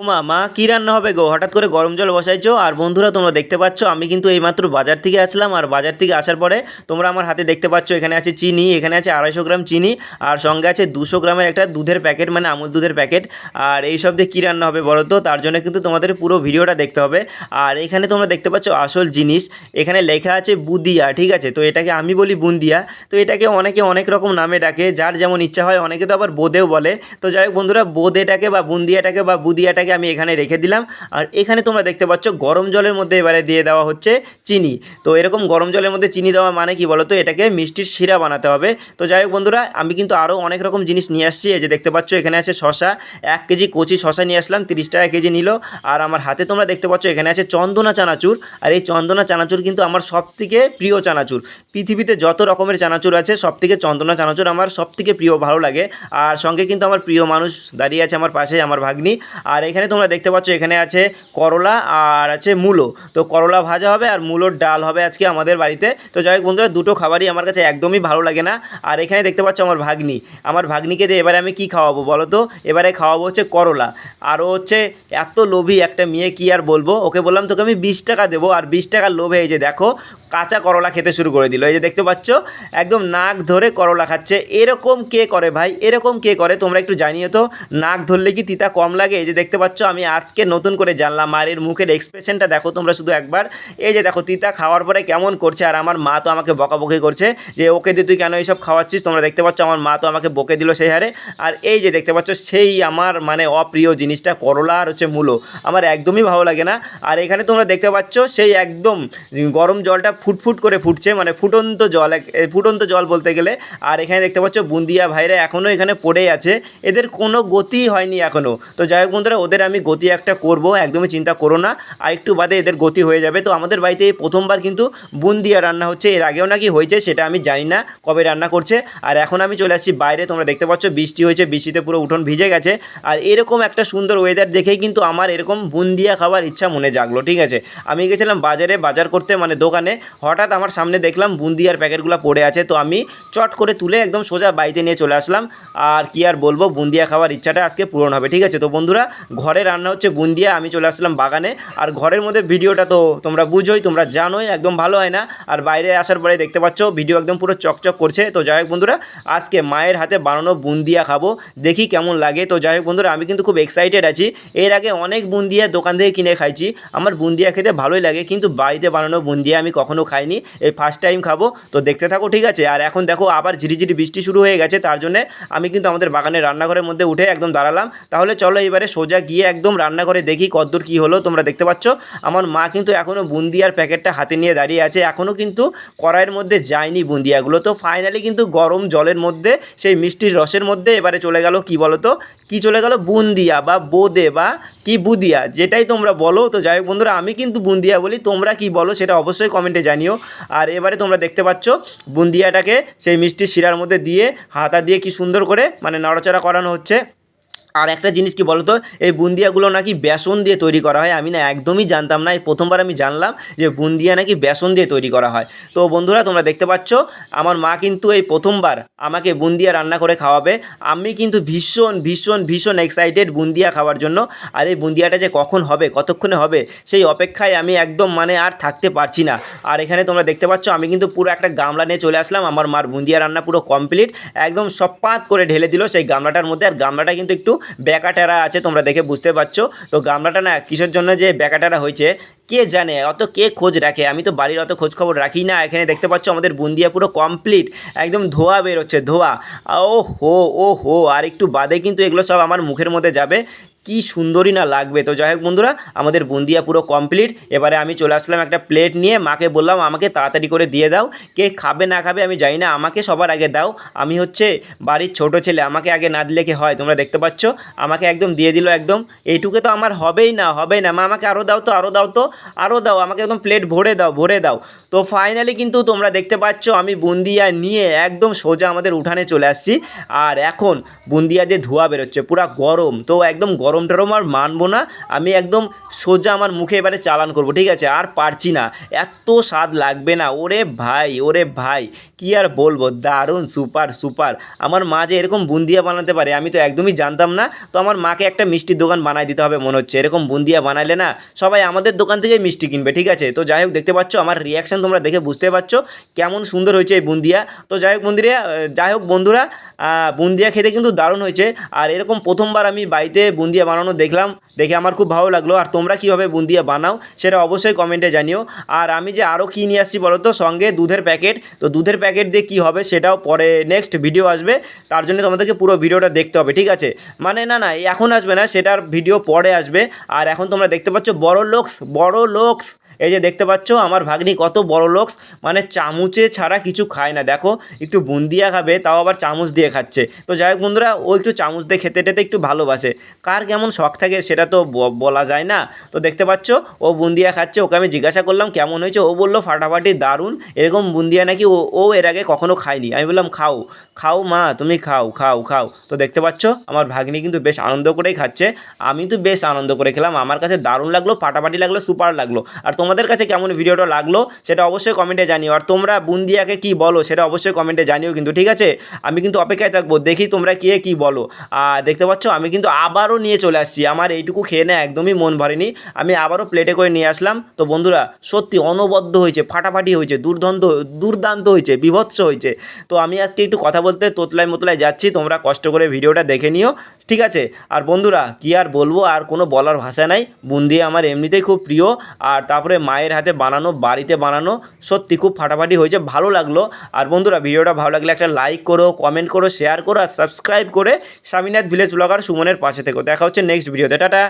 ও মা মা কী রান্না হবে গো? হঠাৎ করে গরম জল বসাইছো আর বন্ধুরা তোমরা দেখতে পাচ্ছ, আমি কিন্তু এইমাত্র বাজার থেকে আসলাম আর বাজার থেকে আসার পরে তোমরা আমার হাতে দেখতে পাচ্ছ, এখানে আছে চিনি, এখানে আছে আড়াইশো গ্রাম চিনি আর সঙ্গে আছে দুশো গ্রামের একটা দুধের প্যাকেট মানে আমুল দুধের প্যাকেট। আর এই সব দিয়ে কী রান্না হবে বলো তো? তার জন্য কিন্তু তোমাদের পুরো ভিডিওটা দেখতে হবে। আর এখানে তোমরা দেখতে পাচ্ছ আসল জিনিস, এখানে লেখা আছে বুদিয়া ঠিক আছে? তো এটাকে আমি বলি বুন্দিয়া। তো এটাকে অনেকে অনেক রকম নামে ডাকে, যার যেমন ইচ্ছা হয়, অনেকে তো আবার বোদেও বলে। তো যাই হোক বন্ধুরা, বোদেটাকে বা বুন্দিয়াটাকে বা বুদিয়াটাকে আমি এখানে রেখে দিলাম। আর এখানে তোমরা দেখতে পাচ্ছ গরম জলের মধ্যে এবারে দিয়ে দেওয়া হচ্ছে চিনি। তো এরকম গরম জলের মধ্যে চিনি দেওয়া মানে কি বলো তো এটাকে মিষ্টির শিরা বানাতে হবে। তো যাই হোক বন্ধুরা, আমি কিন্তু আরও অনেক রকম জিনিস নিয়ে আসছি। এই যে দেখতে পাচ্ছ, এখানে আছে শশা এক কেজি কচি শশা নিয়ে আসলাম, তিরিশ টাকা কেজি নিল। আর আমার হাতে তোমরা দেখতে পাচ্ছ, এখানে আছে চন্দনা চানাচুর। আর এই চন্দনা চানাচুর কিন্তু আমার সব থেকে প্রিয় চানাচুর। পৃথিবীতে যত রকমের চানাচুর আছে সব থেকে চন্দনা চানাচুর আমার সব থেকে প্রিয়, ভালো লাগে। আর সঙ্গে কিন্তু আমার প্রিয় মানুষ দাঁড়িয়ে আছে আমার পাশে আমার ভাগ্নি। আর এখানে তোমরা দেখতে পাচ্ছ, এখানে আছে করলা আর আছে মূলো। তো করলা ভাজা হবে আর মূলোর ডাল হবে আজকে আমাদের বাড়িতে। তো যাই হোক বন্ধুরা, দুটো খাবারই আমার কাছে একদমই ভালো লাগে না। আর এখানে দেখতে পাচ্ছ আমার ভাগ্নি। আমার ভাগ্নিকে দিয়ে এবারে আমি কি খাওয়াবো বলো তো? এবারে খাওয়াবো হচ্ছে করলা। আরও হচ্ছে এত লোভী একটা মেয়ে, কি আর বলব? ওকে বললাম, তোকে আমি বিশ টাকা দেবো। আর বিশ টাকার লোভে এই যে দেখো, কাঁচা করলা খেতে শুরু করে দিল। এই যে দেখতে পাচ্ছ, একদম নাক ধরে করলা খাচ্ছে। এরকম কে করে ভাই? এরকম কে করে? তোমরা একটু জানিয়ে তো। নাক ধরলে কি তিতা কম লাগে? এই যে দেখতে পাচ্ছ আমি আজকে নতুন করে জানলাম। আর এর মুখের এক্সপ্রেশনটা দেখো তোমরা শুধু একবার। এই যে দেখো, তিতা খাওয়ার পরে কেমন করছে, আর আমার মা তো আমাকে বকাবকি করছে যে, ওকে দিয়ে তুই কেন এইসব খাওয়াচ্ছিস? তোমরা দেখতে পাচ্ছ, আমার মা তো আমাকে বকে দিল সেই হারে। আর এই যে দেখতে পাচ্ছ, সেই আমার মানে অপ্রিয় জিনিসটা করলা আর হচ্ছে মূলো। আমার একদমই ভালো লাগে না। আর এখানে তোমরা দেখতে পাচ্ছ, সেই একদম গরম জলটা ফুটফুট করে ফুটছে মানে ফুটন্ত জল ফুটন্ত জল বলতে গেলে। আর এখানে দেখতে পাচ্ছ, বুন্দিয়া ভাইরা এখনও এখানে পড়েই আছে। এদের কোনো গতি হয়নি এখনও তো যাই হোক বন্ধুরা, ওদের আমি গতি একটা করব, একদমই চিন্তা করো না। আর একটু বাদে এদের গতি হয়ে যাবে। তো আমাদের বাড়িতে এই প্রথমবার কিন্তু বুন্দিয়া রান্না হচ্ছে। এর আগেও নাকি হয়েছে, সেটা আমি জানি না কবে রান্না করছে। আর এখন আমি চলে আসছি বাইরে, তোমরা দেখতে পাচ্ছ বৃষ্টি হয়েছে, বৃষ্টিতে পুরো উঠোন ভিজে গেছে। আর এরকম একটা সুন্দর ওয়েদার দেখেই কিন্তু আমার এরকম বুন্দিয়া খাবার ইচ্ছা মনে জাগলো, ঠিক আছে? আমি গেছিলাম বাজারে, বাজার করতে মানে দোকানে। হঠাৎ আমার সামনে দেখলাম বুন্দিয়ার প্যাকেটগুলো পড়ে আছে। তো আমি চট করে তুলে একদম সোজা বাড়িতে নিয়ে চলে আসলাম। আর কি আর বলব, বুন্দিয়া খাওয়ার ইচ্ছাটা আজকে পূরণ হবে, ঠিক আছে? তো বন্ধুরা, ঘরে রান্না হচ্ছে বুন্দিয়া, আমি চলে আসলাম বাগানে। আর ঘরের মধ্যে ভিডিওটা তো তোমরা বুঝোই, তোমরা জানোই, একদম ভালো হয় না। আর বাইরে আসার পরে দেখতে পাচ্ছ, ভিডিও একদম পুরো চকচক করছে। তো যাই হোক বন্ধুরা, আজকে মায়ের হাতে বানানো বুন্দিয়া খাব, দেখি কেমন লাগে। তো যাই হোক বন্ধুরা, আমি কিন্তু খুব এক্সাইটেড আছি। এর আগে অনেক বুন্দিয়া দোকান থেকে কিনে খাইছি। আমার বুন্দিয়া খেতে ভালোই লাগে, কিন্তু বাড়িতে বানানো বুন্দিয়া আমি কখনো খাইনি। এই ফার্স্ট টাইম খাব, তো দেখতে থাকো, ঠিক আছে? আর এখন দেখো, আবার ঝিরিঝিরি বৃষ্টি শুরু হয়ে গেছে, তার জন্য আমি কিন্তু আমাদের বাগানের রান্নাঘরের মধ্যে উঠে একদম দাঁড়ালাম। তাহলে চলো এবারে সোজা গিয়ে একদম রান্নাঘরে দেখি কদ্দূর কী হলো, তোমরা দেখতে পাচ্ছ। আমার মা কিন্তু এখনও বুন্দিয়ার প্যাকেটটা হাতে নিয়ে দাঁড়িয়ে আছে এখনও কিন্তু কড়াইয়ের মধ্যে যায়নি বুন্দিয়াগুলো। তো ফাইনালি কিন্তু গরম জলের মধ্যে, সেই মিষ্টির রসের মধ্যে এবারে চলে গেল কি বলো তো কি চলে গেল? বুন্দিয়া বা বোদে বা কি বুদিয়া, যেটাই তোমরা বলো। তো যাই হোক বন্ধুরা, আমি কিন্তু বুন্দিয়া বলি, তোমরা কি বলো সেটা অবশ্যই কমেন্টে জানিও। আর এবারে তোমরা দেখতে পাচ্ছ, বুন্দিয়াটাকে সেই মিষ্টির শিরার মধ্যে দিয়ে, হাতা দিয়ে কি সুন্দর করে মানে নড়াচড়া করানো হচ্ছে। আর একটা জিনিস কি বলতো, এই বুন্দিয়াগুলো নাকি বেসন দিয়ে তৈরি করা হয়, আমি না একদমই জানতাম না, এই প্রথমবার আমি জানলাম যে বুন্দিয়া নাকি বেসন দিয়ে তৈরি করা হয়। তো বন্ধুরা, তোমরা দেখতে পাচ্ছ, আমার মা কিন্তু এই প্রথমবার আমাকে বুন্দিয়া রান্না করে খাওয়াবে। আমি কিন্তু ভীষণ ভীষণ ভীষণ এক্সাইটেড বুন্দিয়া খাওয়ার জন্য। আর এই বুন্দিয়াটা যে কখন হবে, কতক্ষণে হবে, সেই অপেক্ষায় আমি একদম মানে আর থাকতে পারছি না। আর এখানে তোমরা দেখতে পাচ্ছ, আমি কিন্তু পুরো একটা গামলা নিয়ে চলে আসলাম, আমার মার বুন্দিয়া রান্না পুরো কমপ্লিট একদম সব সপাত করে ঢেলে দিল সেই গামলাটার মধ্যে, আর গামলাটা কিন্তু একটু ব্যাকাটেরা আছে তোমরা দেখে বুঝতে পারছ। তো গামলাটা না কিসের জন্য যে ব্যাকাটেরা হয়েছে কে জানে? অত কে খোঁজ রাখে? আমি তো বাড়ির অত খোঁজ খবর রাখি না। এখানে দেখতে পাচ্ছ আমাদের বুন্দিয়া পুরো কমপ্লিট একদম ধোয়া বেরোচ্ছে, ধোয়া। ও হো ও হো আর একটু বাদে কিন্তু এগুলো সব আমার মুখের মধ্যে যাবে। কি সুন্দরই না লাগবে। তো যাই হোক বন্ধুরা, আমাদের বুন্দিয়া পুরো কমপ্লিট এবারে আমি চলে আসলাম একটা প্লেট নিয়ে। মাকে বললাম, আমাকে তাড়াতাড়ি করে দিয়ে দাও। কে খাবে না খাবে আমি জানি না। আমাকে সবার আগে দাও। আমি হচ্ছে বাড়ির ছোট ছেলে। আমাকে আগে না দিলে কি হয়? তোমরা দেখতে পাচ্ছ। আমাকে একদম দিয়ে দিল একদম। এইটুকু তো আমার হবেই না হবেই না। মা, আমাকে আরও দাও তো আরও দাও তো। আরও দাও, আমাকে একদম প্লেট ভরে দাও ভরে দাও। তো ফাইনালি কিন্তু তোমরা দেখতে পাচ্ছ, আমি বুন্দিয়া নিয়ে একদম সোজা আমাদের উঠানে চলে আসছি। আর এখন বুন্দিয়া দিয়ে ধোয়া বেরোচ্ছে, পুরা গরম। তো একদম গরম টরম আর মানবো না, আমি একদম সোজা আমার মুখে এবারে চালান করব, ঠিক আছে? আর পারছি না, এত স্বাদ লাগবে না। ওরে ভাই ওরে ভাই, কি আর বলব? দারুণ, সুপার সুপার। আমার মা যে এরকম বুন্দিয়া বানাতে পারে, আমি তো একদমই জানতাম না। তো আমার মাকে একটা মিষ্টির দোকান বানাই দিতে হবে, মনে হচ্ছে। এরকম বুন্দিয়া বানাইলে না, সবাই আমাদের দোকান থেকে মিষ্টি কিনবে, ঠিক আছে? তো যাই হোক, দেখতে পাচ্ছ, আমার রিয়াকশান তোমরা দেখে বুঝতে পারছ কেমন সুন্দর হয়েছে এই বুন্দিয়া। তো যাই হোক বন্ধুরা যাই হোক বন্ধুরা বুন্দিয়া খেতে কিন্তু দারুণ হয়েছে। আর এরকম প্রথমবার আমি বাড়িতে বুন্দিয়া বানানো দেখলাম, দেখে আমার খুব ভালো লাগল। আর তোমরা কীভাবে বুন্দিয়া বানাও, সেটা অবশ্যই কমেন্টে জানিও। আর আমি যে আরও কী নিয়ে আসছি বলো তো, সঙ্গে দুধের প্যাকেট তো দুধের প্যাকেট দিয়ে কী হবে, সেটাও পরে নেক্সট ভিডিও আসবে। তার জন্য তোমাদেরকে পুরো ভিডিওটা দেখতে হবে, ঠিক আছে? মানে না না এখন আসবে না, সেটার ভিডিও পরে আসবে। আর এখন তোমরা দেখতে পাচ্ছ বড় লোকস বড় লোকস এই যে দেখতে পাচ্ছ, আমার ভাগ্নি কত বড় লোকস মানে চামচে ছাড়া কিছু খায় না। দেখো, একটু বুন্দিয়া খাবে, তাও আবার চামচ দিয়ে খাচ্ছে। তো যাই হোক বন্ধুরা, ও একটু চামচ দিয়ে খেতে টেতে একটু ভালোবাসে। কার কেমন শখ থাকে সেটা তো বলা যায় না। তো দেখতে পাচ্ছ, ও বুন্দিয়া খাচ্ছে, ওকে আমি জিজ্ঞাসা করলাম, কেমন হয়েছে? ও বলল, ফাটাফাটি দারুণ। এরকম বুন্দিয়া নাকি ও ও এর আগে কখনো খায়নি। আমি বললাম, খাও খাও মা, তুমি খাও খাও খাও। তো দেখতে পাচ্ছ, আমার ভাগ্নি কিন্তু বেশ আনন্দ করেই খাচ্ছে। আমি তো বেশ আনন্দ করে খেলাম, আমার কাছে দারুণ লাগল, ফাটাফাটি লাগল, সুপার লাগল। আর তোমাদের কাছে কেমন ভিডিওটা লাগল সেটা অবশ্যই কমেন্টে জানিও। আর তোমরা বুন্দিয়াকে কি বলো সেটা অবশ্যই কমেন্টে জানিও কিন্তু, ঠিক আছে? আমি কিন্তু অপেক্ষায় থাকব, দেখি তোমরা কে কি বলো। আর দেখতে পাচ্ছ, আমি কিন্তু আবারও নিয়ে চলে আসছি। আমার এইটুকু খেয়ে না একদমই মন ভরেনি। আমি আবারও প্লেটে করে নিয়ে আসলাম। তো বন্ধুরা, সত্যি অনবদ্য হয়েছে, ফাটাফাটি হয়েছে দুর্দান্ত দুর্দান্ত হয়েছে, বিভৎস হয়েছে। তো আমি আজকে একটু কথা বলতে তোতলায় মোতলায় যাচ্ছি, তোমরা কষ্ট করে ভিডিওটা দেখে নিও। ঠিক আছে? আর বন্ধুরা, কি আর বলব? আর কোনো বলার ভাষা নাই। বুন্দি আমার এমনিতেই খুব প্রিয়। আর তারপরে মায়ের হাতে বানানো, বাড়িতে বানানো, সত্যি খুব ফাটাফাটি হয়েছে, ভালো লাগল। আর বন্ধুরা, ভিডিওটা ভালো লাগলে একটা লাইক করো কমেন্ট করো শেয়ার করো, আর সাবস্ক্রাইব করে স্বামীনাথ ভিলেজ ব্লগার সুমনের পাশে থেকো। দেখা হচ্ছে নেক্সট ভিডিওতে টাটা!